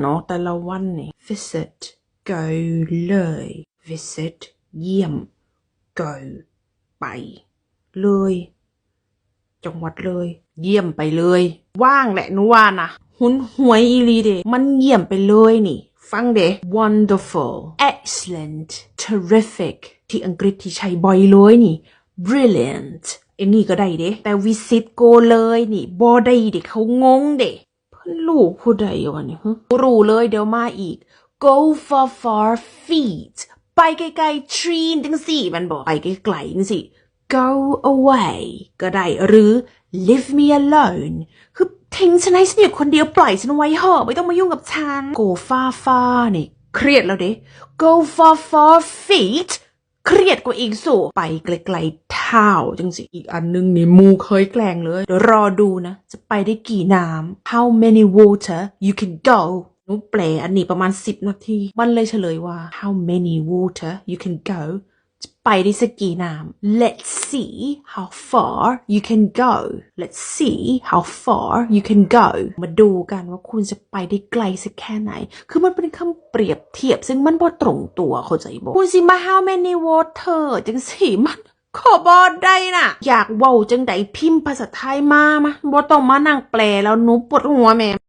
เนาะแต่ละวันนี่ visit go เลย visit เยี่ยม go ไป เลย จังหวัดเลย เยี่ยมไปเลย ว่างแหละนูว่านะหุนหวยอีลีเดมันเยี่ยมไปเลยนี่ ฟังเด wonderful excellent terrific ที่อังกฤษที่ใช้บ่อยเลยนี่ brilliant อันนี้ก็ได้เด้แต่ visit go เลยนี่บ่ได้เด้เขางงเด้ ลูกผู้ใดวะเนี่ยฮะรู้เลยเดี๋ยวมาอีก go far far feet ไปไกลๆ tree จังสี่มันบอกไปไกลๆจังสี่ go away ก็ได้หรือ leave me alone คือทิ้งฉันให้ฉันอยู่คนเดียวปล่อยฉันไว้เหอะไม่ต้องมายุ่งกับฉัน go far far นี่เครียดแล้วเด้ go far far feet เครียดกว่าอีกสู่ไปไกลๆเท่าจังสิอีกอันนึงนี่มูเคยแกล้งเลยเดี๋ยวรอดูนะ จะไปได้กี่น้ำ how many water you can go หนูแปลอันนี้ประมาณ 10 นาที มันเลยเฉลยว่า how many water you can go ไปได้สักกี่น้ำ let's see how far you can go let's see how far you can go มาดูกันว่าคุณจะไปได้ไกลสักแค่ไหน คือมันเป็นคำเปรียบเทียบ ซึ่งมันบ่ตรงตัวเข้าใจบ่คุณสิมา how many water จังสิมันขอบอดได้น่ะ อยากเว้าจังใดพิมพ์ภาษาไทยมามาบ่ต้องมานั่งแปลแล้วหนูปวดหัวแม่